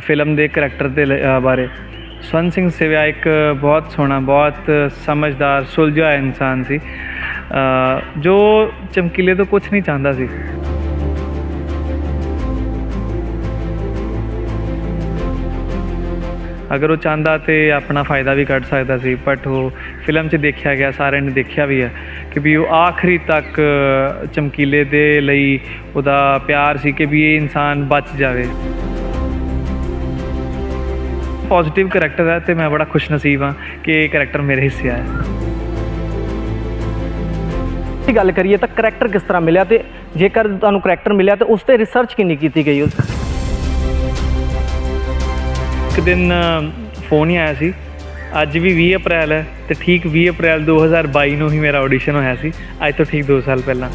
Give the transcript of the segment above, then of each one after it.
Film ਦੇ character ਦੇ ਲ- ਬਾਰੇ। ਸਵਰਨ ਸਿੰਘ ਸਿਵਿਆ ਇੱਕ ਬਹੁਤ ਸੋਹਣਾ, ਬਹੁਤ ਸਮਝਦਾਰ, ਸੁਲਝਿਆ ਇਨਸਾਨ ਸੀ। ਜੋ ਚਮਕੀਲੇ ਤੋਂ ਕੁਝ ਨਹੀਂ ਚਾਹੁੰਦਾ ਸੀ। ਅਗਰ ਉਹ ਚਾਹੁੰਦਾ ਤੇ ਆਪਣਾ ਫਾਇਦਾ ਵੀ ਕੱਢ ਸਕਦਾ ਸੀ ਬਟ ਉਹ ਫਿਲਮ 'ਚ ਦੇਖਿਆ ਗਿਆ, ਸਾਰਿਆਂ ਨੇ ਦੇਖਿਆ ਵੀ ਹੈ ਕਿ ਵੀ ਉਹ ਆਖਰੀ ਤੱਕ ਚਮਕੀਲੇ ਦੇ ਲਈ ਉਹਦਾ ਪਿਆਰ ਸੀ ਕਿ ਵੀ ਇਹ ਇਨਸਾਨ ਬਚ ਜਾਵੇ। ਪੋਜ਼ਿਟਿਵ ਕਰੈਕਟਰ ਹੈ ਤੇ ਮੈਂ ਬੜਾ ਖੁਸ਼ਨਸੀਬ ਹਾਂ ਕਿ ਇਹ ਕਰੈਕਟਰ ਮੇਰੇ ਹਿੱਸੇ ਆਇਆ। ਦੀ ਗੱਲ ਕਰੀਏ ਤਾਂ ਕਰੈਕਟਰ ਕਿਸ ਤਰ੍ਹਾਂ ਮਿਲਿਆ ਤੇ ਜੇਕਰ ਤੁਹਾਨੂੰ ਕਰੈਕਟਰ ਮਿਲਿਆ ਤੇ ਉਸ ਤੇ ਰਿਸਰਚ ਕਿੰਨੀ ਕੀਤੀ ਗਈ ਉਸ ਇੱਕ ਦਿਨ ਫੋਨ ਹੀ ਆਇਆ ਸੀ। ਅੱਜ ਵੀ 20 ਅਪ੍ਰੈਲ ਹੈ ਤੇ ਠੀਕ 20 ਅਪ੍ਰੈਲ 2022 ਨੂੰ ਹੀ ਮੇਰਾ ਆਡੀਸ਼ਨ ਹੋਇਆ ਸੀ। ਅੱਜ ਤੋਂ ਠੀਕ 2 ਸਾਲ ਪਹਿਲਾਂ।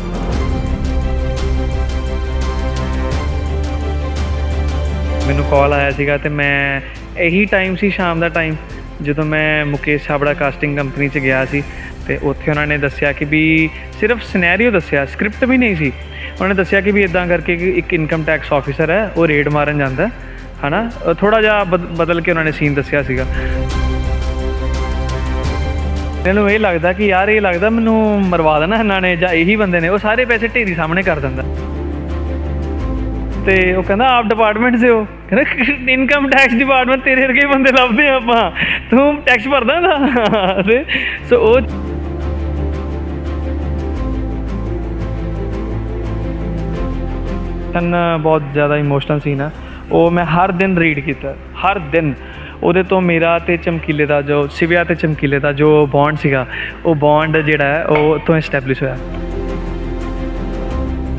ਮੈਨੂੰ ਕਾਲ ਆਇਆ ਸੀਗਾ ਤੇ ਮੈਂ ਇਹੀ ਟਾਈਮ ਸੀ ਸ਼ਾਮ ਦਾ ਟਾਈਮ ਜਦੋਂ ਮੈਂ ਮੁਕੇਸ਼ ਛਾਬੜਾ ਕਾਸਟਿੰਗ ਕੰਪਨੀ 'ਚ ਗਿਆ ਸੀ ਤੇ ਉੱਥੇ ਉਹਨਾਂ ਨੇ ਦੱਸਿਆ ਕਿ ਵੀ ਸਿਰਫ ਸਿਨੈਰੀਓ ਦੱਸਿਆ ਸਕ੍ਰਿਪਟ ਵੀ ਨਹੀਂ ਸੀ। ਉਹਨਾਂ ਨੇ ਦੱਸਿਆ ਕਿ ਵੀ ਇਦਾਂ ਕਰਕੇ ਕਿ ਇੱਕ ਇਨਕਮ ਟੈਕਸ ਆਫੀਸਰ ਹੈ ਉਹ ਰੇਡ ਮਾਰਨ ਜਾਂਦਾ ਹੈ, ਹਨਾ ਥੋੜਾ ਜਿਹਾ ਬਦ- ਬਦਲ ਕੇ ਉਹਨਾਂ ਨੇ ਸੀਨ ਦੱਸਿਆ ਸੀਗਾ। ਮੈਨੂੰ ਇਹ ਲੱਗਦਾ ਕਿ ਯਾਰ ਇਹ ਲੱਗਦਾ ਮੈਨੂੰ ਮਰਵਾ ਦੇਣਾ ਇਹਨਾਂ ਨੇ ਜਾਂ ਇਹੀ ਬੰਦੇ ਨੇ ਉਹ ਸਾਰੇ ਪੈਸੇ ਢੇਰੀ ਸਾਹਮਣੇ ਕਰ ਦਿੰਦਾ। ਤੇ ਉਹ ਕਹਿੰਦਾ, ਆਪ ਡਿਪਾਰਟਮੈਂਟ ਸੇ ਹੋ। ਕਹਿੰਦਾ ਇਨਕਮ ਟੈਕਸ ਡਿਪਾਰਟਮੈਂਟ ਤੇਰੇ ਵਰਗੇ ਬੰਦੇ ਲੱਭਦੇ ਆ ਆਪਾਂ। ਤੂੰ ਟੈਕਸ ਭਰਦਾ ਨਾ ਤੇ ਸੋ ਉਹ ਤਨ ਬਹੁਤ ਜ਼ਿਆਦਾ ਇਮੋਸ਼ਨਲ ਸੀਨ ਆ। ਉਹ ਮੈਂ ਹਰ ਦਿਨ ਰੀਡ ਕੀਤਾ, ਹਰ ਦਿਨ। ਉਹਦੇ ਤੋਂ ਮੇਰਾ ਤੇ ਚਮਕੀਲੇ ਦਾ ਜੋ, ਸਿਵਿਆ ਤੇ ਚਮਕੀਲੇ ਦਾ ਜੋ ਬੌਂਡ ਸੀਗਾ, ਉਹ ਬੌਂਡ ਜਿਹੜਾ ਹੈ, ਉਹ ਤੋਂ ਐਸਟੈਬਲਿਸ਼ ਹੋਇਆ।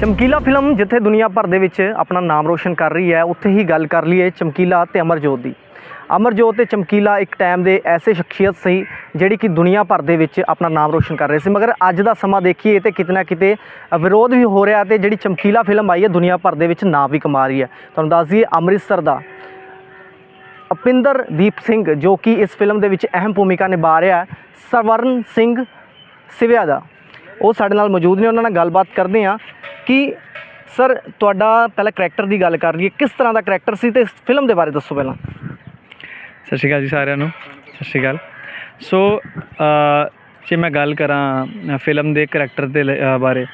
ਚਮਕੀਲਾ ਫਿਲਮ ਜਿੱਥੇ ਦੁਨੀਆ ਭਰ ਦੇ ਵਿੱਚ ਆਪਣਾ ਨਾਮ ਰੋਸ਼ਨ ਕਰ ਰਹੀ ਹੈ, ਉੱਥੇ ਹੀ ਗੱਲ ਕਰ ਲਈਏ ਚਮਕੀਲਾ ਤੇ ਅਮਰਜੋਤ ਦੀ। ਅਮਰਜੋਤ ਤੇ ਚਮਕੀਲਾ ਇੱਕ ਟਾਈਮ ਦੇ ਐਸੇ ਸ਼ਖਸੀਅਤ ਸੀ ਜਿਹੜੀ ਕਿ ਦੁਨੀਆ ਭਰ ਦੇ ਵਿੱਚ ਆਪਣਾ ਨਾਮ ਰੋਸ਼ਨ ਕਰ ਰਹੇ ਸੀ। ਮਗਰ ਅੱਜ ਦਾ ਸਮਾਂ ਦੇਖੀਏ ਤੇ ਕਿਤੇ ਨਾ ਕਿਤੇ ਵਿਰੋਧ ਵੀ ਹੋ ਰਿਹਾ ਤੇ ਜਿਹੜੀ ਚਮਕੀਲਾ ਫਿਲਮ ਆਈ ਹੈ, ਦੁਨੀਆ ਭਰ ਦੇ ਵਿੱਚ ਨਾਂ ਵੀ ਕਮਾ ਰਹੀ ਹੈ। ਤੁਹਾਨੂੰ ਦੱਸ ਦਈਏ ਅੰਮ੍ਰਿਤਸਰ ਦਾ ਅਪਿੰਦਰਦੀਪ ਸਿੰਘ ਜੋ ਕਿ ਇਸ ਫਿਲਮ ਦੇ ਵਿੱਚ ਅਹਿਮ ਭੂਮਿਕਾ ਨਿਭਾ ਰਿਹਾ ਹੈ ਸਵਰਨ ਸਿੰਘ ਸਿਵਿਆ ਦਾ। ਉਹ ਸਾਡੇ ਨਾਲ ਮੌਜੂਦ ਨੇ, ਉਹਨਾਂ ਨਾਲ ਗੱਲਬਾਤ ਕਰਦੇ ਹਾਂ। ਕਿ, ਸਰ, ਤੁਹਾਡਾ ਪਹਿਲਾਂ ਕਰੈਕਟਰ ਦੀ ਗੱਲ ਕਰ ਲਈਏ, ਕਿਸ ਤਰ੍ਹਾਂ ਦਾ ਕਰੈਕਟਰ ਸੀ ਤੇ ਇਸ ਫਿਲਮ ਦੇ ਬਾਰੇ ਦੱਸੋ ਪਹਿਲਾਂ? ਸਤਿ ਸ਼੍ਰੀ ਅਕਾਲ ਜੀ ਸਾਰਿਆਂ ਨੂੰ। ਸਤਿ ਸ਼੍ਰੀ ਅਕਾਲ। ਸੋ ਜੇ ਮੈਂ ਗੱਲ ਕਰਾਂ ਫਿਲਮ ਦੇ ਕਰੈਕਟਰ ਦੇ ਲ- ਬਾਰੇ,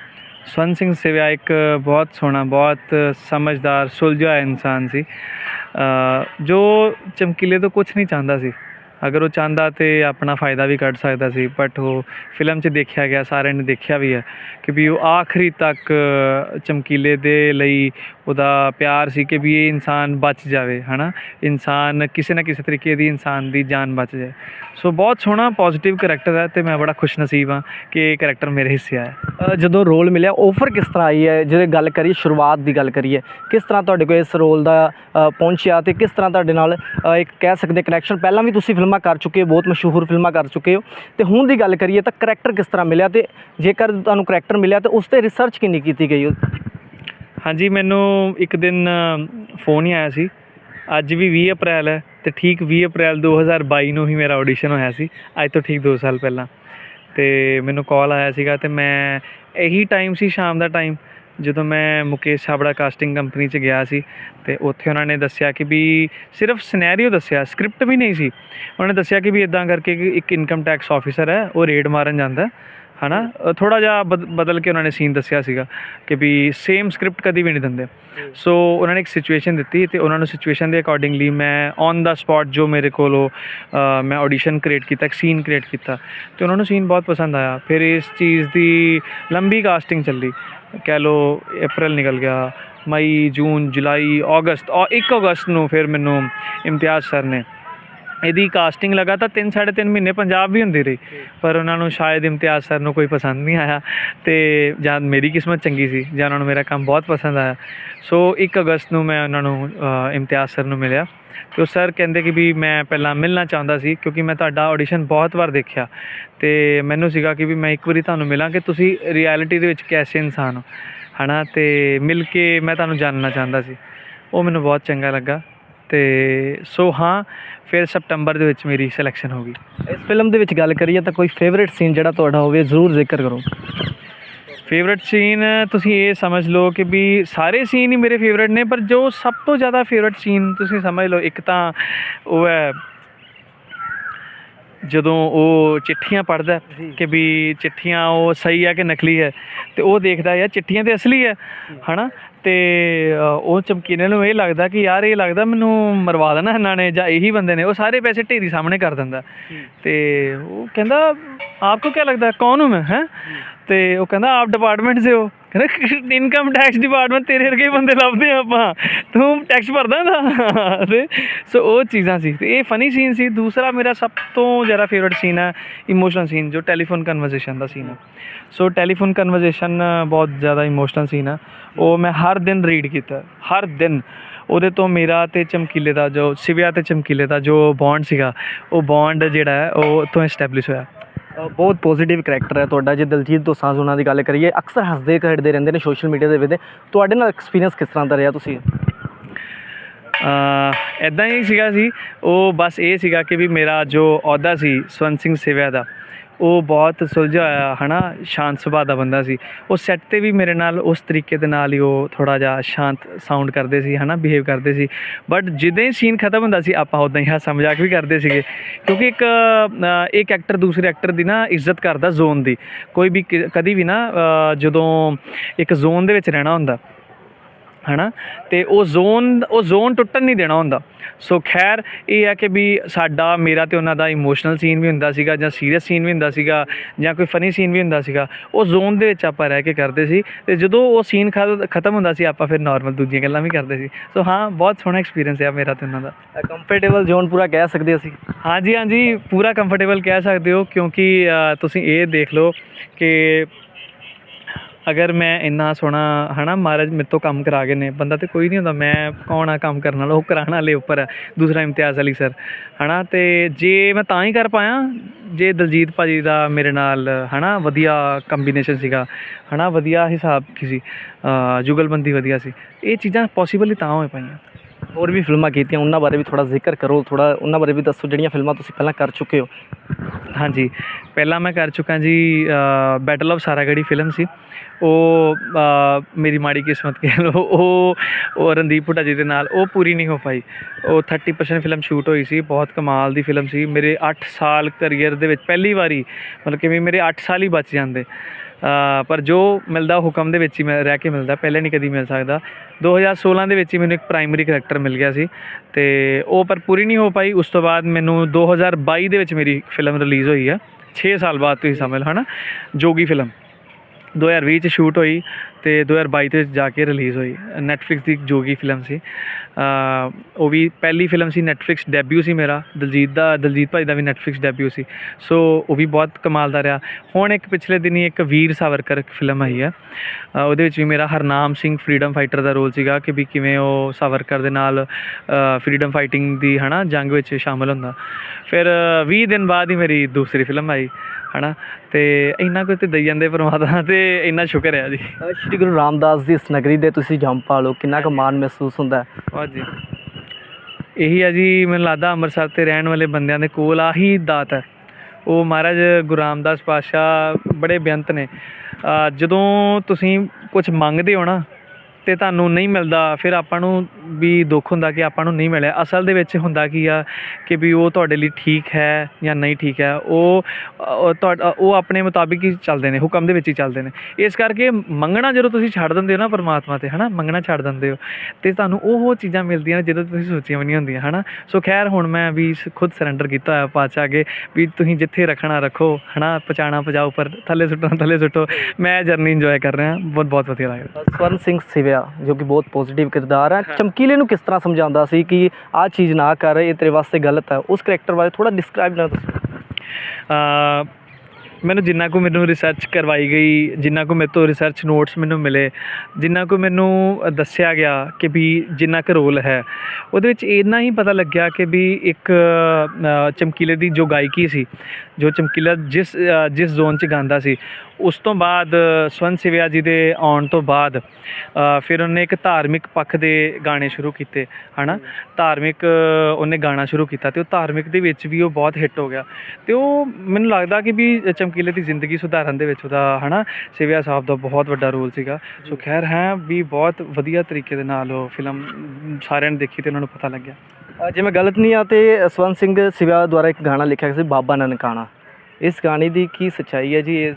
ਸਵਰਨ ਸਿੰਘ ਸਿਵਿਆ ਇੱਕ ਬਹੁਤ ਸੋਹਣਾ, ਬਹੁਤ ਸਮਝਦਾਰ, ਸੁਲਝਿਆ ਇਨਸਾਨ ਸੀ। ਜੋ ਚਮਕੀਲੇ ਤੋਂ ਕੁਝ ਨਹੀਂ ਚਾਹੁੰਦਾ ਸੀ। ਅਗਰ ਉਹ ਚਾਹੁੰਦਾ ਤਾਂ ਆਪਣਾ ਫਾਇਦਾ ਵੀ ਕੱਢ ਸਕਦਾ ਸੀ ਬਟ ਉਹ ਫਿਲਮ 'ਚ ਦੇਖਿਆ ਗਿਆ, ਸਾਰਿਆਂ ਨੇ ਦੇਖਿਆ ਵੀ ਹੈ ਕਿ ਵੀ ਉਹ ਆਖਰੀ ਤੱਕ ਚਮਕੀਲੇ ਦੇ ਲਈ ਉਹਦਾ ਪਿਆਰ ਸੀ ਕਿ ਵੀ ਇਹ ਇਨਸਾਨ ਬਚ ਜਾਵੇ ਹੈ ਨਾ ਇਨਸਾਨ ਕਿਸੇ ਨਾ ਕਿਸੇ ਤਰੀਕੇ ਦੀ ਇਨਸਾਨ ਦੀ ਜਾਨ ਬਚ ਜਾਏ। ਸੋ ਬਹੁਤ ਸੋਹਣਾ ਪੋਜ਼ਿਟਿਵ ਕਰੈਕਟਰ ਹੈ ਤੇ ਮੈਂ ਬੜਾ ਖੁਸ਼ਨਸੀਬ ਹਾਂ ਕਿ ਇਹ ਕਰੈਕਟਰ ਮੇਰੇ ਹਿੱਸੇ ਆਇਆ। ਜਦੋਂ ਰੋਲ ਮਿਲਿਆ ਆਫਰ ਕਿਸ ਤਰ੍ਹਾਂ ਆਈ ਹੈ? ਜੇ ਗੱਲ ਕਰੀਏ, ਸ਼ੁਰੂਆਤ ਦੀ ਗੱਲ ਕਰੀਏ, ਕਿਸ ਤਰ੍ਹਾਂ ਤੁਹਾਡੇ ਕੋਲ ਇਸ ਰੋਲ ਦਾ ਪਹੁੰਚਿਆ ਤੇ ਕਿਸ ਤਰ੍ਹਾਂ ਤੁਹਾਡੇ ਨਾਲ ਇੱਕ ਕਹਿ ਸਕਦੇ ਕਨੈਕਸ਼ਨ ਪਹਿਲਾਂ ਵੀ ਤੁਸੀਂ ਫਿਲਮ ਕਰ ਚੁੱਕੇ ਹੋ, ਬਹੁਤ ਮਸ਼ਹੂਰ ਫਿਲਮਾਂ ਕਰ ਚੁੱਕੇ ਹੋ। ਤੇ ਹੁਣ ਦੀ ਗੱਲ ਕਰੀਏ ਤਾਂ ਕਰੈਕਟਰ ਕਿਸ ਤਰ੍ਹਾਂ ਮਿਲਿਆ ਤੇ ਜੇਕਰ ਤੁਹਾਨੂੰ ਕਰੈਕਟਰ ਮਿਲਿਆ ਤਾਂ ਉਸ ਤੇ ਰਿਸਰਚ ਕਿੰਨੀ ਕੀਤੀ ਗਈ ਹਾਂਜੀ, ਮੈਨੂੰ ਇੱਕ ਦਿਨ ਫੋਨ ਹੀ ਆਇਆ ਸੀ। ਅੱਜ ਵੀ 20 ਅਪ੍ਰੈਲ ਹੈ ਤੇ ਠੀਕ 20 ਅਪ੍ਰੈਲ 2022 ਨੂੰ ਹੀ ਮੇਰਾ ਆਡੀਸ਼ਨ ਹੋਇਆ ਸੀ। ਅੱਜ ਤੋਂ ਠੀਕ 2 ਸਾਲ ਪਹਿਲਾਂ। ਤੇ ਮੈਨੂੰ ਕਾਲ ਆਇਆ ਸੀਗਾ ਤੇ ਮੈਂ ਇਹੀ ਟਾਈਮ ਸੀ ਸ਼ਾਮ ਦਾ ਟਾਈਮ ਜਦੋਂ ਮੈਂ ਮੁਕੇਸ਼ ਛਾਬੜਾ ਕਾਸਟਿੰਗ ਕੰਪਨੀ 'ਚ ਗਿਆ ਸੀ ਤੇ ਉੱਥੇ ਉਹਨਾਂ ਨੇ ਦੱਸਿਆ ਕਿ ਵੀ ਸਿਰਫ ਸਿਨੈਰੀਓ ਦੱਸਿਆ ਸਕ੍ਰਿਪਟ ਵੀ ਨਹੀਂ ਸੀ। ਉਹਨਾਂ ਨੇ ਦੱਸਿਆ ਕਿ ਵੀ ਇਦਾਂ ਕਰਕੇ ਕਿ ਇੱਕ ਇਨਕਮ ਟੈਕਸ ਆਫੀਸਰ ਹੈ, ਉਹ ਰੇਡ ਮਾਰਨ ਜਾਂਦਾ। ਹਨਾ? ਥੋੜਾ ਜਿਹਾ ਬਦ- ਬਦਲ ਕੇ ਉਹਨਾਂ ਨੇ ਸੀਨ ਦੱਸਿਆ ਸੀਗਾ ਕਿ ਵੀ ਸੇਮ ਸਕ੍ਰਿਪਟ ਕਦੀ ਵੀ ਨਹੀਂ ਦਿੰਦੇ। ਸੋ ਉਹਨਾਂ ਨੇ ਇੱਕ ਸਿਚੁਏਸ਼ਨ ਦਿੱਤੀ ਤੇ ਉਹਨਾਂ ਨੂੰ ਸਿਚੁਏਸ਼ਨ ਦੇ ਅਕੋਰਡਿੰਗਲੀ ਮੈਂ ਔਨ ਦਾ ਸਪੌਟ ਜੋ ਮੇਰੇ ਕੋਲ ਉਹ, ਮੈਂ ਆਡੀਸ਼ਨ ਕ੍ਰੀਏਟ ਕੀਤਾ ਇੱਕ ਸੀਨ ਕ੍ਰੀਏਟ ਕੀਤਾ ਤੇ ਉਹਨਾਂ ਨੂੰ ਸੀਨ ਬਹੁਤ ਪਸੰਦ ਆਇਆ। ਫਿਰ ਇਸ ਚੀਜ਼ ਦੀ ਲੰਬੀ ਕਾਸਟਿੰਗ ਚੱਲੀ। ਕਹਿ ਲਓ ਅਪ੍ਰੈਲ ਨਿਕਲ ਗਿਆ ਮਈ ਜੂਨ ਜੁਲਾਈ ਅਗਸਤ ਔਰ 1 ਅਗਸਤ ਨੂੰ ਫਿਰ ਮੈਨੂੰ ਇਮਤਿਆਜ਼ ਸਰ ਨੇ ਇਹਦੀ ਕਾਸਟਿੰਗ ਲਗਾਤਾਰ 3 3.5 ਮਹੀਨੇ ਪੰਜਾਬ ਵੀ ਹੁੰਦੀ ਰਹੀ। ਪਰ ਉਹਨਾਂ ਨੂੰ ਸ਼ਾਇਦ ਇਮਤਿਆਜ਼ ਸਰ ਨੂੰ ਕੋਈ ਪਸੰਦ ਨਹੀਂ ਆਇਆ ਤੇ ਜਾਂ ਮੇਰੀ ਕਿਸਮਤ ਚੰਗੀ ਸੀ ਜਾਂ ਉਹਨਾਂ ਨੂੰ ਮੇਰਾ ਕੰਮ ਬਹੁਤ ਪਸੰਦ ਆਇਆ। ਸੋ 1 ਅਗਸਤ ਨੂੰ ਮੈਂ ਉਹਨਾਂ ਨੂੰ ਇਮਤਿਆਜ਼ ਸਰ ਨੂੰ ਮਿਲਿਆ। ਤੇ ਉਹ ਸਰ ਕਹਿੰਦੇ ਕਿ ਵੀ ਮੈਂ ਪਹਿਲਾਂ ਮਿਲਣਾ ਚਾਹੁੰਦਾ ਸੀ ਕਿਉਂਕਿ ਮੈਂ ਤੁਹਾਡਾ ਆਡੀਸ਼ਨ ਬਹੁਤ ਵਾਰ ਦੇਖਿਆ। ਤੇ ਮੈਨੂੰ ਸੀਗਾ ਕਿ ਵੀ ਮੈਂ ਇੱਕ ਵਾਰੀ ਤੁਹਾਨੂੰ ਮਿਲਾਂ ਕਿ ਤੁਸੀਂ ਰਿਐਲਿਟੀ ਦੇ ਵਿੱਚ ਕੈਸੇ ਇਨਸਾਨ ਹੋ। ਹਨਾ? ਤੇ ਮਿਲ ਕੇ ਮੈਂ ਤੁਹਾਨੂੰ ਜਾਣਨਾ ਚਾਹੁੰਦਾ ਸੀ। ਉਹ ਮੈਨੂੰ ਬਹੁਤ ਚੰਗਾ ਲੱਗਾ। ਤੇ ਸੋ ਹਾਂ ਫਿਰ ਸਪਟੰਬਰ ਦੇ ਵਿੱਚ ਮੇਰੀ ਸਿਲੈਕਸ਼ਨ ਹੋ ਗਈ। ਇਸ ਫਿਲਮ ਦੇ ਵਿੱਚ ਗੱਲ ਕਰੀਏ ਤਾਂ ਕੋਈ ਫੇਵਰਿਟ ਸੀਨ ਜਿਹੜਾ ਤੁਹਾਡਾ ਹੋਵੇ ਜ਼ਰੂਰ ਜ਼ਿਕਰ ਕਰੋ। ਫੇਵਰਿਟ ਸੀਨ ਤੁਸੀਂ ਇਹ ਸਮਝ ਲਓ ਕਿ ਵੀ ਸਾਰੇ ਸੀਨ ਹੀ ਮੇਰੇ ਫੇਵਰਿਟ ਨੇ ਪਰ ਜੋ ਸਭ ਤੋਂ ਜ਼ਿਆਦਾ ਫੇਵਰਿਟ ਸੀਨ ਤੁਸੀਂ ਸਮਝ ਲਓ ਇੱਕ ਤਾਂ ਉਹ ਹੈ ਜਦੋਂ ਉਹ ਚਿੱਠੀਆਂ ਜੀ। ਕਿ ਵੀ ਚਿੱਠੀਆਂ ਉਹ ਸਹੀ ਹੈ ਕਿ ਨਕਲੀ ਹੈ ਤੇ ਉਹ ਦੇਖਦਾ ਯਾਰ ਚਿੱਠੀਆਂ ਤੇ ਅਸਲੀ ਹੈ ਹਨਾ? ਤੇ ਉਹ ਚਮਕੀਲੇ ਨੂੰ ਇਹ ਲੱਗਦਾ ਕਿ ਯਾਰ ਇਹ ਲੱਗਦਾ ਮੈਨੂੰ ਮਰਵਾ ਦੇਣਾ ਇਹਨਾਂ ਨੇ ਜਾਂ ਇਹੀ ਬੰਦੇ ਨੇ ਉਹ ਸਾਰੇ ਪੈਸੇ ਢੇਰੀ ਸਾਹਮਣੇ ਕਰ ਦਿੰਦਾ। ਤੇ ਉਹ ਕਹਿੰਦਾ ਆਪਕੋ ਕੀ ਲੱਗਦਾ ਕੌਣ ਹੂੰ ਮੈਂ ਹੈ? ਤੇ ਉਹ ਕਹਿੰਦਾ ਆਪ ਡਿਪਾਰਟਮੈਂਟ ਸੇ ਹੋ। ਕਹਿੰਦਾ ਇਨਕਮ ਟੈਕਸ ਡਿਪਾਰਟਮੈਂਟ ਤੇਰੇ ਵਰਗੇ ਬੰਦੇ ਲੱਭਦੇ ਆ ਆਪਾਂ। ਤੂੰ ਟੈਕਸ ਭਰਦਾ ਨਾ? ਤੇ ਸੋ ਉਹ ਚੀਜ਼ਾਂ ਸੀ। ਤੇ ਇਹ ਫਨੀ ਸੀਨ ਸੀ। ਦੂਸਰਾ ਮੇਰਾ ਸਭ ਤੋਂ ਜ਼ਿਆਦਾ ਫੇਵਰਿਟ ਸੀਨ ਹੈ ਇਮੋਸ਼ਨਲ ਸੀਨ ਜੋ ਟੈਲੀਫੋਨ ਕਨਵਰਸੇਸ਼ਨ ਦਾ ਸੀਨ ਹੈ ਸੋ ਟੈਲੀਫੋਨ ਕਨਵਰਸੇਸ਼ਨ ਬਹੁਤ ਜ਼ਿਆਦਾ ਇਮੋਸ਼ਨਲ ਸੀਨ ਹੈ ਉਹ ਮੈਂ ਹਰ ਦਿਨ ਰੀਡ ਕੀਤਾ ਹਰ ਦਿਨ। ਉਹਦੇ ਤੋਂ ਮੇਰਾ ਤੇ ਚਮਕੀਲੇ ਦਾ ਜੋ ਸਿਵਿਆ ਤੇ ਚਮਕੀਲੇ ਦਾ ਜੋ ਬੌਂਡ ਸੀਗਾ ਉਹ ਬੌਂਡ ਜਿਹੜਾ ਹੈ ਉਹ ਉੱਥੋਂ ਐਸਟੈਬਲਿਸ਼ ਹੋਇਆ। ਬਹੁਤ ਪੋਜ਼ਿਟਿਵ ਕਰੈਕਟਰ ਹੈ ਤੁਹਾਡਾ। ਜੇ ਦਲਜੀਤ ਦੋਸਾਂਝ ਉਹਨਾਂ ਦੀ ਗੱਲ ਕਰੀਏ ਅਕਸਰ ਹੱਸਦੇ ਖੇਡਦੇ ਰਹਿੰਦੇ ਨੇ ਸੋਸ਼ਲ ਮੀਡੀਆ ਦੇ ਵਿੱਚ। ਤੁਹਾਡੇ ਨਾਲ ਐਕਸਪੀਰੀਅੰਸ ਕਿਸ ਤਰ੍ਹਾਂ ਦਾ ਰਿਹਾ ਤੁਸੀਂ? ਐਦਾਂ ਹੀ ਸੀਗਾ ਸੀ ਉਹ ਬਸ ਇਹ ਸੀਗਾ ਕਿ ਵੀ ਮੇਰਾ ਜੋ ਅਹੁਦਾ ਸੀ ਸਵੰਤ ਸਿੰਘ ਸਿਵਿਆ ਦਾ ਉਹ ਬਹੁਤ ਸੁਲਝਿਆ ਹੋਇਆ ਹਨਾ, ਸ਼ਾਂਤ ਸੁਭਾਅ ਦਾ ਬੰਦਾ ਸੀ। ਉਹ ਸੈੱਟ ਤੇ ਵੀ ਮੇਰੇ ਨਾਲ ਉਸ ਤਰੀਕੇ ਦੇ ਨਾਲ ਹੀ ਉਹ ਥੋੜਾ ਜਿਹਾ ਸ਼ਾਂਤ ਸਾਊਂਡ ਕਰਦੇ ਸੀ, ਹਨਾ ਬਿਹੇਵ ਕਰਦੇ ਸੀ। ਬਟ ਜਿੱਦਾਂ ਹੀ ਸੀਨ ਖਤਮ ਹੁੰਦਾ ਸੀ, ਆਪਾਂ ਉਦਾਂ ਹੀ ਹਾਸਾ ਮਜ਼ਾਕ ਵੀ ਕਰਦੇ ਸੀਗੇ। ਕਿਉਂਕਿ ਇੱਕ ਇੱਕ ਐਕਟਰ ਦੂਸਰੇ ਐਕਟਰ ਦੀ ਨਾ ਇੱਜ਼ਤ ਕਰਦਾ ਜ਼ੋਨ ਦੀ। ਕੋਈ ਵੀ ਕਿ- ਕਦੀ ਵੀ ਨਾ ਜਦੋਂ ਇੱਕ ਜ਼ੋਨ ਦੇ ਵਿੱਚ ਰਹਿਣਾ ਹੁੰਦਾ ਹਨਾ? ਤੇ ਉਹ ਜ਼ੋਨ ਉਹ ਜ਼ੋਨ ਟੁੱਟਣ ਨਹੀਂ ਦੇਣਾ ਹੁੰਦਾ। ਸੋ ਖੈਰ ਇਹ ਹੈ ਕਿ ਵੀ ਸਾਡਾ ਮੇਰਾ ਤੇ ਉਹਨਾਂ ਦਾ ਇਮੋਸ਼ਨਲ ਸੀਨ ਵੀ ਹੁੰਦਾ ਸੀਗਾ ਜਾਂ ਸੀਰੀਅਸ ਸੀਨ ਵੀ ਹੁੰਦਾ ਸੀਗਾ ਜਾਂ ਕੋਈ ਫਨੀ ਸੀਨ ਵੀ ਹੁੰਦਾ ਸੀਗਾ ਉਹ ਜ਼ੋਨ ਦੇ ਵਿੱਚ ਆਪਾਂ ਰਹਿ ਕੇ ਕਰਦੇ ਸੀ ਤੇ ਜਦੋਂ ਉਹ ਸੀਨ ਖਤਮ ਹੁੰਦਾ ਸੀ ਆਪਾਂ ਫਿਰ ਨਾਰਮਲ ਦੂਜੀਆਂ ਗੱਲਾਂ ਵੀ ਕਰਦੇ ਸੀ। ਸੋ ਹਾਂ ਬਹੁਤ ਸੋਹਣਾ ਐਕਸਪੀਰੀਅੰਸ ਹੈ ਮੇਰਾ ਤੇ ਉਹਨਾਂ ਦਾ। ਕੰਫਰਟੇਬਲ ਜ਼ੋਨ ਪੂਰਾ ਕਹਿ ਸਕਦੇ ਅਸੀਂ? ਹਾਂਜੀ ਹਾਂਜੀ ਪੂਰਾ ਕੰਫਰਟੇਬਲ ਕਹਿ ਸਕਦੇ ਹੋ ਕਿਉਂਕਿ ਤੁਸੀਂ ਇਹ ਦੇਖ ਲਓ ਕਿ ਅਗਰ ਮੈਂ ਇੰਨਾ ਸੋਹਣਾ ਹੈ ਨਾ ਮਹਾਰਾਜ ਮੇਰੇ ਤੋਂ ਕੰਮ ਕਰਾ ਗਏ ਨੇ, ਬੰਦਾ ਤਾਂ ਕੋਈ ਨਹੀਂ ਹੁੰਦਾ, ਮੈਂ ਕੌਣ ਆ ਕੰਮ ਕਰਨ ਵਾਲਾ, ਉਹ ਕਰਾਉਣ ਵਾਲੇ ਉੱਪਰ ਹੈ ਦੂਸਰਾ ਇਮਤਿਆਜ਼ ਅਲੀ ਸਰ ਹੈ ਨਾ ਅਤੇ ਜੇ ਮੈਂ ਤਾਂ ਹੀ ਕਰ ਪਾਇਆ, ਜੇ ਦਲਜੀਤ ਭਾਜੀ ਦਾ ਮੇਰੇ ਨਾਲ ਹੈ ਨਾ ਵਧੀਆ ਕੰਬੀਨੇਸ਼ਨ ਸੀਗਾ ਹੈ ਨਾ ਵਧੀਆ ਹਿਸਾਬ ਸੀ ਜੁਗਲਬੰਦੀ ਵਧੀਆ ਸੀ, ਇਹ ਚੀਜ਼ਾਂ ਪੋਸੀਬਲ ਹੀ ਤਾਂ ਹੋ ਪਾਈਆਂ। ਹੋਰ ਵੀ ਫਿਲਮਾਂ ਕੀਤੀਆਂ, ਉਹਨਾਂ ਬਾਰੇ ਵੀ ਥੋੜਾ ਜ਼ਿਕਰ ਕਰੋ ਥੋੜਾ ਉਹਨਾਂ ਬਾਰੇ ਵੀ ਦੱਸੋ, ਜਿਹੜੀਆਂ ਫਿਲਮਾਂ ਤੁਸੀਂ ਪਹਿਲਾਂ ਕਰ ਚੁੱਕੇ ਹੋ। ਹਾਂਜੀ। ਪਹਿਲਾਂ ਮੈਂ ਕਰ ਚੁੱਕਾ ਜੀ ਬੈਟਲ ਆਫ ਸਾਰਾਗੜੀ ਫਿਲਮ ਸੀ। ਉਹ ਮੇਰੀ ਮਾੜੀ ਕਿਸਮਤ ਕਹਿ ਲਓ, ਉਹ ਉਹ ਰਣਦੀਪ ਹੁੱਡਾ ਜੀ ਦੇ ਨਾਲ, ਉਹ ਪੂਰੀ ਨਹੀਂ ਹੋ ਪਾਈ। ਉਹ 30% ਫਿਲਮ ਸ਼ੂਟ ਹੋਈ ਸੀ, ਬਹੁਤ ਕਮਾਲ ਦੀ ਫਿਲਮ ਸੀ। ਮੇਰੇ 8 ਸਾਲ ਕੈਰੀਅਰ ਦੇ ਵਿੱਚ ਪਹਿਲੀ ਵਾਰੀ, ਮਤਲਬ ਕਿ ਮੇਰੇ 8 ਸਾਲ ਹੀ ਬਚ ਜਾਂਦੇ। ਪਰ ਜੋ ਮਿਲਦਾ ਹੁਕਮ ਦੇ ਵਿੱਚ ਹੀ ਮੈਂ ਰਹਿ ਕੇ ਮਿਲਦਾ, ਪਹਿਲੇ ਨਹੀਂ ਕਦੀ ਮਿਲ ਸਕਦਾ। 2016 ਦੇ ਵਿੱਚ ਹੀ ਮੈਨੂੰ ਇੱਕ ਪ੍ਰਾਇਮਰੀ ਕਰੈਕਟਰ ਮਿਲ ਗਿਆ ਸੀ ਤੇ ਉਹ ਪਰ ਪੂਰੀ ਨਹੀਂ ਹੋ ਪਾਈ। ਉਸ ਤੋਂ ਬਾਅਦ ਮੈਨੂੰ 2022 ਦੇ ਵਿੱਚ ਮੇਰੀ ਫਿਲਮ ਰਿਲੀਜ਼ ਹੋਈ ਆ 6 ਸਾਲ ਬਾਅਦ ਤੁਸੀਂ ਸਮਝ ਲਓ, ਹਨਾ? ਜੋਗੀ ਫਿਲਮ 2020 ਚ ਸ਼ੂਟ ਹੋਈ ਤੇ 2022 ਤੇ ਜਾ ਕੇ ਰਿਲੀਜ਼ ਹੋਈ। ਨੈਟਫਲਿਕਸ ਦੀ ਜੋਗੀ ਫਿਲਮ ਸੀ। ਉਹ ਵੀ ਪਹਿਲੀ ਫਿਲਮ ਸੀ ਨੈਟਫਲਿਕਸ ਡੈਬਿਊ ਸੀ ਮੇਰਾ। ਦਲਜੀਤ ਦਾ, ਦਲਜੀਤ ਭਾਈ ਦਾ ਵੀ ਨੈਟਫਲਿਕਸ ਡੈਬਿਊ ਸੀ। ਸੋ ਉਹ ਵੀ ਬਹੁਤ ਕਮਾਲ ਦਾ ਰਿਹਾ। ਹੁਣ ਇੱਕ ਪਿਛਲੇ ਦਿਨੀ ਇੱਕ ਵੀਰ ਸਾਵਰਕਰ ਇੱਕ ਫਿਲਮ ਆਈ ਹੈ। ਉਹਦੇ ਵਿੱਚ ਵੀ ਮੇਰਾ ਹਰਨਾਮ ਸਿੰਘ ਫਰੀडम ਫਾਈਟਰ ਦਾ ਰੋਲ ਸੀਗਾ ਕਿ ਵੀ ਕਿਵੇਂ ਉਹ ਸਾਵਰਕਰ ਦੇ ਨਾਲ ਫਰੀडम ਫਾਈਟਿੰਗ ਦੀ ਹਨਾ ਜੰਗ ਵਿੱਚ ਸ਼ਾਮਲ ਹੁੰਦਾ। ਫਿਰ 20 ਦਿਨ ਬਾਅਦ ਹੀ ਮੇਰੀ ਦੂਸਰੀ ਫਿਲਮ ਆਈ, ਹਨਾ। ਤੇ ਇੰਨਾ ਕੁ ਤੇ ਦਈ ਜਾਂਦੇ ਪਰਮਾਤਮਾ ਤੇ ਇੰਨਾ ਸ਼ੁਕਰ ਹੈ ਜੀ। ਸ਼੍ਰੀ ਗੁਰੂ ਰਾਮਦਾਸ ਦੀ ਇਸ ਨਗਰੀ ਦੇ ਤੁਸੀਂ ਜੰਮ ਪਾ ਲਓ ਕਿੰਨਾ ਕੁ ਮਾਣ ਮਹਿਸੂਸ ਹੁੰਦਾ ਹੈ। ਬਹੁਤ ਜੀ। ਇਹੀ ਹੈ ਜੀ ਮੈਨੂੰ ਲੱਗਦਾ ਅੰਮ੍ਰਿਤਸਰ ਤੇ ਰਹਿਣ ਵਾਲੇ ਬੰਦਿਆਂ ਦੇ ਕੋਲ ਆਹੀ ਦਾਤ ਹੈ। ਉਹ ਮਹਾਰਾਜ ਗੁਰੂ ਰਾਮਦਾਸ ਪਾਤਸ਼ਾਹ ਬੜੇ ਬੇਅੰਤ ਨੇ। ਜਦੋਂ ਤੁਸੀਂ ਕੁਝ ਮੰਗਦੇ ਹੋ ਨਾ ਅਤੇ ਤੁਹਾਨੂੰ ਨਹੀਂ ਮਿਲਦਾ, ਫਿਰ ਆਪਾਂ ਨੂੰ ਵੀ ਦੁੱਖ ਹੁੰਦਾ ਕਿ ਆਪਾਂ ਨੂੰ ਨਹੀਂ ਮਿਲਿਆ। ਅਸਲ ਦੇ ਵਿੱਚ ਹੁੰਦਾ ਕੀ ਆ ਕਿ ਵੀ ਉਹ ਤੁਹਾਡੇ ਲਈ ਠੀਕ ਹੈ ਜਾਂ ਨਹੀਂ ਠੀਕ ਹੈ, ਉਹ ਤੁਹਾਡਾ ਉਹ ਆਪਣੇ ਮੁਤਾਬਿਕ ਹੀ ਚੱਲਦੇ ਨੇ, ਹੁਕਮ ਦੇ ਵਿੱਚ ਹੀ ਚੱਲਦੇ ਨੇ। ਇਸ ਕਰਕੇ ਮੰਗਣਾ ਜਦੋਂ ਤੁਸੀਂ ਛੱਡ ਦਿੰਦੇ ਹੋ ਨਾ ਪਰਮਾਤਮਾ ਤੇ, ਹਨਾ, ਮੰਗਣਾ ਛੱਡ ਦਿੰਦੇ ਹੋ, ਤੇ ਤੁਹਾਨੂੰ ਉਹ ਚੀਜ਼ਾਂ ਮਿਲਦੀਆਂ ਨੇ ਜਦੋਂ ਤੁਸੀਂ ਸੋਚੀਆਂ ਵੀ ਨਹੀਂ ਹੁੰਦੀਆਂ, ਹਨਾ। ਸੋ ਖੈਰ, ਹੁਣ ਮੈਂ ਵੀ ਸ- ਖੁਦ ਸਰੈਂਡਰ ਕੀਤਾ ਹੋਇਆ ਪਾਤਸ਼ਾਹ ਅੱਗੇ, ਵੀ ਤੁਸੀਂ ਜਿੱਥੇ ਰੱਖਣਾ ਰੱਖੋ, ਹਨਾ ਪਹੁੰਚਾਉਣਾ ਪਹੁੰਚਾਓ ਪਰ ਥੱਲੇ ਸੁੱਟਣਾ, ਥੱਲੇ ਸੁੱਟੋ। ਮੈਂ ਜਰਨੀ ਇੰਜੋਏ ਕਰ ਰਿਹਾ ਬਹੁਤ ਬਹੁਤ ਵਧੀਆ ਲੱਗ ਰਿਹਾ ਸਵਰਨ ਸਿੰਘ ਸਿਵੇ ਸਿਵਿਆ ਜੋ ਕਿ ਬਹੁਤ ਪੋਜ਼ਿਟਿਵ ਕਿਰਦਾਰ ਹੈ। ਚਮਕੀਲੇ ਨੂੰ ਕਿਸ ਤਰ੍ਹਾਂ ਸਮਝਾਉਂਦਾ ਸੀ ਕਿ ਆਹ ਚੀਜ਼ ਨਾ ਕਰ ਇਹ ਤੇਰੇ ਵਾਸਤੇ ਗਲਤ ਹੈ ਉਸ ਕਰੈਕਟਰ ਬਾਰੇ ਥੋੜਾ ਡਿਸਕ੍ਰਾਈਬ ਨਾ ਦੱਸੋ। ਮੈਨੂੰ ਜਿੰਨਾ ਕੁ ਮੈਨੂੰ ਰਿਸਰਚ ਕਰਵਾਈ ਗਈ ਜਿੰਨਾ ਕੁ ਮੇਰੇ ਤੋਂ ਰਿਸਰਚ ਨੋਟਸ ਮੈਨੂੰ ਮਿਲੇ ਜਿੰਨਾ ਕੁ ਮੈਨੂੰ ਦੱਸਿਆ ਗਿਆ ਕਿ ਵੀ ਜਿੰਨਾ ਕੁ ਰੋਲ ਹੈ ਉਹਦੇ ਵਿੱਚ ਇੰਨਾ ਹੀ ਪਤਾ ਲੱਗਿਆ ਕਿ ਵੀ ਇੱਕ ਚਮਕੀਲੇ ਦੀ ਜੋ ਗਾਇਕੀ ਸੀ ਜੋ ਚਮਕੀਲਾ ਜਿਸ ਜਿਸ ਜ਼ੋਨ 'ਚ ਗਾਉਂਦਾ ਸੀ ਉਸ ਤੋਂ ਬਾਅਦ ਸਵਰਨ ਸਿਵਿਆ ਜੀ ਦੇ ਆਉਣ ਤੋਂ ਬਾਅਦ ਫਿਰ ਉਹਨੇ ਇੱਕ ਧਾਰਮਿਕ ਪੱਖ ਦੇ ਗਾਣੇ ਸ਼ੁਰੂ ਕੀਤੇ ਹਨਾ? ਧਾਰਮਿਕ ਉਹਨੇ ਗਾਣਾ ਸ਼ੁਰੂ ਕੀਤਾ ਤੇ ਉਹ ਧਾਰਮਿਕ ਦੇ ਵਿੱਚ ਵੀ ਉਹ ਬਹੁਤ ਹਿੱਟ ਹੋ ਗਿਆ। ਤੇ ਉਹ ਮੈਨੂੰ ਲੱਗਦਾ ਕਿ ਵੀ ਚਮਕੀਲੇ ਦੀ ਜ਼ਿੰਦਗੀ ਸੁਧਾਰਨ ਦੇ ਵਿੱਚ ਉਹਦਾ ਹਨਾ ਸਿਵਿਆ ਸਾਹਿਬ ਦਾ ਬਹੁਤ ਵੱਡਾ ਰੋਲ ਸੀਗਾ। ਸੋ ਖੈਰ ਹੈ ਵੀ ਬਹੁਤ ਵਧੀਆ ਤਰੀਕੇ ਦੇ ਨਾਲ ਉਹ ਫਿਲਮ ਸਾਰਿਆਂ ਨੇ ਦੇਖੀ ਤੇ ਉਹਨਾਂ ਨੂੰ ਪਤਾ ਲੱਗਿਆ। ਜੇ ਮੈਂ ਗਲਤ ਨਹੀਂ ਆ ਤੇ ਸਵਰਨ ਸਿੰਘ ਸਿਵਾ ਦੁਆਰਾ ਇੱਕ ਗਾਣਾ ਲਿਖਿਆ ਸੀ ਬਾਬਾ ਨਨਕਾਣਾ। ਇਸ ਗਾਣੇ ਦੀ ਕੀ ਸੱਚਾਈ ਹੈ ਜੀ ਇਹ ਇਸ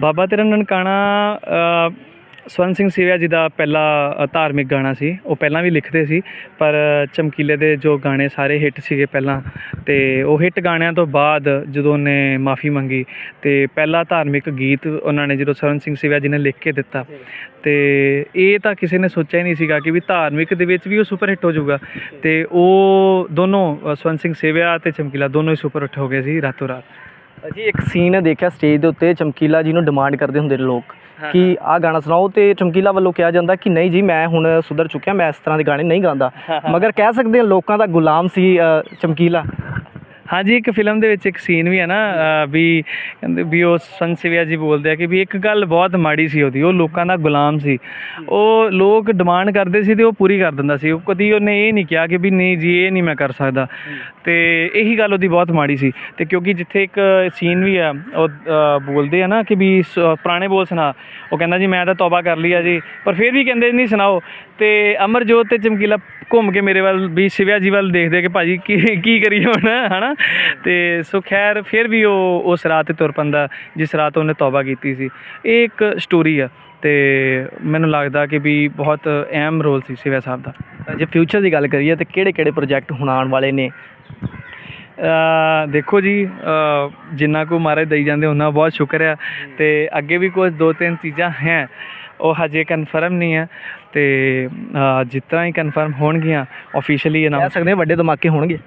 ਬਾਬਾ ਤੇਰਾ ਨਨਕਾਣਾ ਅ, ਸਵਰਨ ਸਿੰਘ ਸੇਵਿਆ ਜੀ ਦਾ ਪਹਿਲਾ ਧਾਰਮਿਕ ਗਾਣਾ ਸੀ। ਉਹ ਪਹਿਲਾਂ ਵੀ ਲਿਖਦੇ ਸੀ ਪਰ ਚਮਕੀਲੇ ਦੇ ਜੋ ਗਾਣੇ ਸਾਰੇ ਹਿੱਟ ਸੀਗੇ ਪਹਿਲਾਂ ਤੇ ਉਹ ਹਿੱਟ ਗਾਣਿਆਂ ਤੋਂ ਬਾਅਦ ਜਦੋਂ ਉਹਨੇ ਮਾਫੀ ਮੰਗੀ ਤੇ ਪਹਿਲਾ ਧਾਰਮਿਕ ਗੀਤ ਉਹਨਾਂ ਨੇ ਜਦੋਂ ਸਵਰਨ ਸਿੰਘ ਸੇਵਿਆ ਜੀ ਨੇ ਲਿਖ ਕੇ ਦਿੱਤਾ। ਤੇ ਇਹ ਤਾਂ ਕਿਸੇ ਨੇ ਸੋਚਿਆ ਹੀ ਨਹੀਂ ਸੀਗਾ ਕਿ ਵੀ ਧਾਰਮਿਕ ਦੇ ਵਿੱਚ ਵੀ ਉਹ ਸੁਪਰ ਹਿੱਟ ਹੋ ਜਾਊਗਾ। ਤੇ ਉਹ ਦੋਨੋਂ ਅ, ਸਵਰਨ ਸਿੰਘ ਸੇਵਿਆ ਤੇ ਚਮਕੀਲਾ ਦੋਨੋਂ ਹੀ ਸੁਪਰ ਹਿੱਟ ਹੋ ਗਏ ਸੀ ਰਾਤੋਂ ਰਾਤ। ਜੀ ਇੱਕ ਸੀਨ ਦੇਖਿਆ ਸਟੇਜ ਦੇ ਉੱਤੇ ਚਮਕੀਲਾ ਜੀ ਨੂੰ ਡਿਮਾਂਡ ਕਰਦੇ ਹੁੰਦੇ ਨੇ ਲੋਕ ਕਿ ਆਹ ਗਾਣਾ ਸੁਣਾਓ ਤੇ ਚਮਕੀਲਾ ਵੱਲੋਂ ਕਿਹਾ ਜਾਂਦਾ ਕਿ ਨਹੀਂ ਜੀ ਮੈਂ ਹੁਣ ਸੁਧਰ ਚੁੱਕਿਆ ਮੈਂ ਇਸ ਤਰ੍ਹਾਂ ਦੇ ਗਾਣੇ ਨਹੀਂ ਗਾਉਂਦਾ। ਮਗਰ ਕਹਿ ਸਕਦੇ ਹਾਂ ਲੋਕਾਂ ਦਾ ਗੁਲਾਮ ਸੀ ਅ, ਚਮਕੀਲਾ। ਹਾਂਜੀ, ਇੱਕ ਫਿਲਮ ਦੇ ਵਿੱਚ ਇੱਕ ਸੀਨ ਵੀ ਹੈ ਨਾ ਵੀ ਕਹਿੰਦੇ ਵੀ ਉਹ ਸੰਸਿਵਿਆ ਜੀ ਬੋਲਦੇ ਆ ਕਿ ਵੀ ਇੱਕ ਗੱਲ ਬਹੁਤ ਮਾੜੀ ਸੀ ਉਹਦੀ, ਉਹ ਲੋਕਾਂ ਦਾ ਗੁਲਾਮ ਸੀ। ਉਹ ਲੋਕ ਡਿਮਾਂਡ ਕਰਦੇ ਸੀ ਤੇ ਉਹ ਪੂਰੀ ਕਰ ਦਿੰਦਾ ਸੀ। ਉਹ ਕਦੀ ਉਹਨੇ ਇਹ ਨਹੀਂ ਕਿਹਾ ਕਿ ਵੀ ਨਹੀਂ ਜੀ, ਇਹ ਨਹੀਂ ਮੈਂ ਕਰ ਸਕਦਾ। ਤੇ ਇਹੀ ਗੱਲ ਉਹਦੀ ਬਹੁਤ ਮਾੜੀ ਸੀ। ਤੇ ਕਿਉਂਕਿ ਜਿੱਥੇ ਇੱਕ ਸੀਨ ਵੀ ਆ ਉਹ ਬੋਲਦੇ ਆ ਨਾ ਕਿ ਵੀ ਸ- ਪੁਰਾਣੇ ਬੋਲ ਸੁਣਾ। ਉਹ ਕਹਿੰਦਾ ਜੀ, ਮੈਂ ਤਾਂ ਤੌਬਾ ਕਰ ਲਈ ਆ ਜੀ। ਪਰ ਫਿਰ ਵੀ ਕਹਿੰਦੇ, ਨਹੀਂ ਸੁਣਾਓ। ਤੇ ਅਮਰਜੋਤ ਤੇ ਚਮਕੀਲਾ ਘੁੰਮ ਕੇ ਮੇਰੇ ਵੱਲ, ਵੀ ਸਿਵਿਆ ਜੀ ਵੱਲ ਦੇਖਦੇ ਕਿ ਭਾਜੀ ਕੀ ਕੀ ਕਰੀਏ ਹੁਣ, ਹਨਾ? ਤੇ ਸੋ ਖੈਰ, ਫਿਰ ਵੀ ਉਹ ਉਸ ਰਾਤ ਤੇ ਤੁਰ ਪੰਦਾ, ਜਿਸ ਰਾਤ ਉਹਨੇ ਤੌਬਾ ਕੀਤੀ ਸੀ। ਇਹ ਇੱਕ ਸਟੋਰੀ ਆ ਤੇ ਮੈਨੂੰ ਲੱਗਦਾ ਕਿ ਵੀ ਬਹੁਤ ਅਹਿਮ ਰੋਲ ਸੀ ਸਿਵਿਆ ਸਾਹਿਬ ਦਾ। ਜੇ ਫਿਊਚਰ ਦੀ ਗੱਲ ਕਰੀਏ ਤੇ ਕਿਹੜੇ ਕਿਹੜੇ ਪ੍ਰੋਜੈਕਟ ਹੁਣ ਆਉਣ ਵਾਲੇ ਨੇ? ਦੇਖੋ ਜੀ ਜਿੰਨਾ ਕੋ ਮਹਾਰਾਜ ਦਈ ਜਾਂਦੇ ਉਹਨਾਂ ਬਹੁਤ ਸ਼ੁਕਰ ਆ। ਤੇ ਅੱਗੇ ਵੀ ਕੁਝ ਦੋ ਤਿੰਨ ਚੀਜ਼ਾਂ ਹੈ। ਉਹ ਹਜੇ ਕਨਫਰਮ ਨਹੀਂ ਹੈ ਤੇ ਤਰ੍ਹਾਂ ਹੀ ਕਨਫਰਮ ਹੋਣਗੀਆਂ ਆਫੀਸ਼ੀਅਲੀ ਕਹਿ ਅਨਾਉਂਸ ਸਕਦੇ ਹਾਂ ਵੱਡੇ ਧਮਾਕੇ ਹੋਣਗੇ?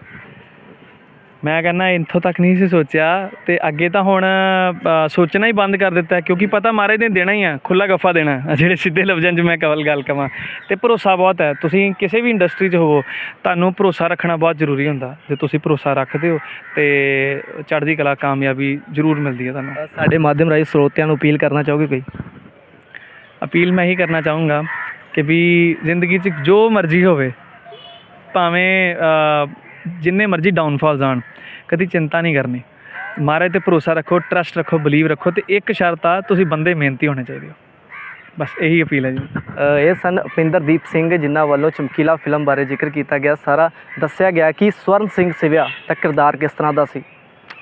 ਮੈਂ ਕਹਿੰਦਾ ਇੱਥੋਂ ਤੱਕ ਨਹੀਂ ਸੀ ਸੋਚਿਆ ਤੇ ਅੱਗੇ ਤਾਂ ਹੁਣ ਅ, ਸੋਚਣਾ ਹੀ ਬੰਦ ਕਰ ਦਿੱਤਾ ਹੈ ਕਿਉਂਕਿ ਪਤਾ ਮਹਾਰਾਜ ਨੇ ਦੇਣਾ ਹੀ ਆ ਖੁੱਲਾ ਗੱਫਾ ਦੇਣਾ ਹੈ। ਜਿਹੜੇ ਸਿੱਧੇ ਲਫ਼ਜ਼ਾਂ 'ਚ ਮੈਂ ਕਵਲ ਗੱਲ ਕਵਾਂ। ਤੇ ਭਰੋਸਾ ਬਹੁਤ ਹੈ ਤੁਸੀਂ ਕਿਸੇ ਵੀ ਇੰਡਸਟਰੀ 'ਚ ਹੋਵੋ ਤੁਹਾਨੂੰ ਭਰੋਸਾ ਰੱਖਣਾ ਬਹੁਤ ਜ਼ਰੂਰੀ ਹੁੰਦਾ ਜੇ ਤੁਸੀਂ ਭਰੋਸਾ ਰੱਖਦੇ ਹੋ ਤੇ ਚੜ੍ਹਦੀ ਕਲਾ ਕਾਮਯਾਬੀ ਜ਼ਰੂਰ ਮਿਲਦੀ ਹੈ ਤੁਹਾਨੂੰ। ਸਾਡੇ ਮਾਧਿਅਮ ਰਾਹੀਂ ਸਰੋਤਿਆਂ ਨੂੰ ਅਪੀਲ ਕਰਨਾ ਚਾਹੋਗੇ ਕੋਈ? ਅਪੀਲ ਮੈਂ ਇਹੀ ਕਰਨਾ ਚਾਹੂੰਗਾ ਕਿ ਵੀ ਜ਼ਿੰਦਗੀ 'ਚ ਜੋ ਮਰਜ਼ੀ ਹੋਵੇ, ਭਾਵੇਂ ਜਿੰਨੇ ਮਰਜ਼ੀ ਡਾਊਨਫਾਲਸ ਆਣ, ਕਦੀ ਚਿੰਤਾ ਨਹੀਂ ਕਰਨੀ। ਮਹਾਰਾਜ ਤੇ ਭਰੋਸਾ ਰੱਖੋ ਟਰਸਟ ਰੱਖੋ ਬਲੀਵ ਰੱਖੋ ਤੇ ਇੱਕ ਸ਼ਰਤ ਆ, ਤੁਸੀਂ ਬੰਦੇ ਮਿਹਨਤੀ ਹੋਣੇ ਚਾਹੀਦੇ ਹੋ। ਬਸ ਇਹੀ ਅਪੀਲ ਹੈ ਜੀ। ਇਹ ਸਨ ਉਪਿੰਦਰਦੀਪ ਸਿੰਘ, ਜਿਨ੍ਹਾਂ ਵੱਲੋਂ ਚਮਕੀਲਾ ਫਿਲਮ ਬਾਰੇ ਜ਼ਿਕਰ ਕੀਤਾ ਗਿਆ। ਸਾਰਾ ਦੱਸਿਆ ਗਿਆ ਕਿ ਸਵਰਨ ਸਿੰਘ ਸਿਵਿਆ ਦਾ ਕਿਰਦਾਰ ਕਿਸ ਤਰ੍ਹਾਂ ਦਾ ਸੀ।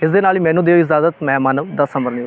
ਇਸ ਦੇ ਨਾਲ ਹੀ ਮੈਨੂੰ ਦਿਓ ਇਜਾਜ਼ਤ, ਮੈਂ ਮਾਨਵ 10 ਅੰਬਰ ਨਿਊਜ਼।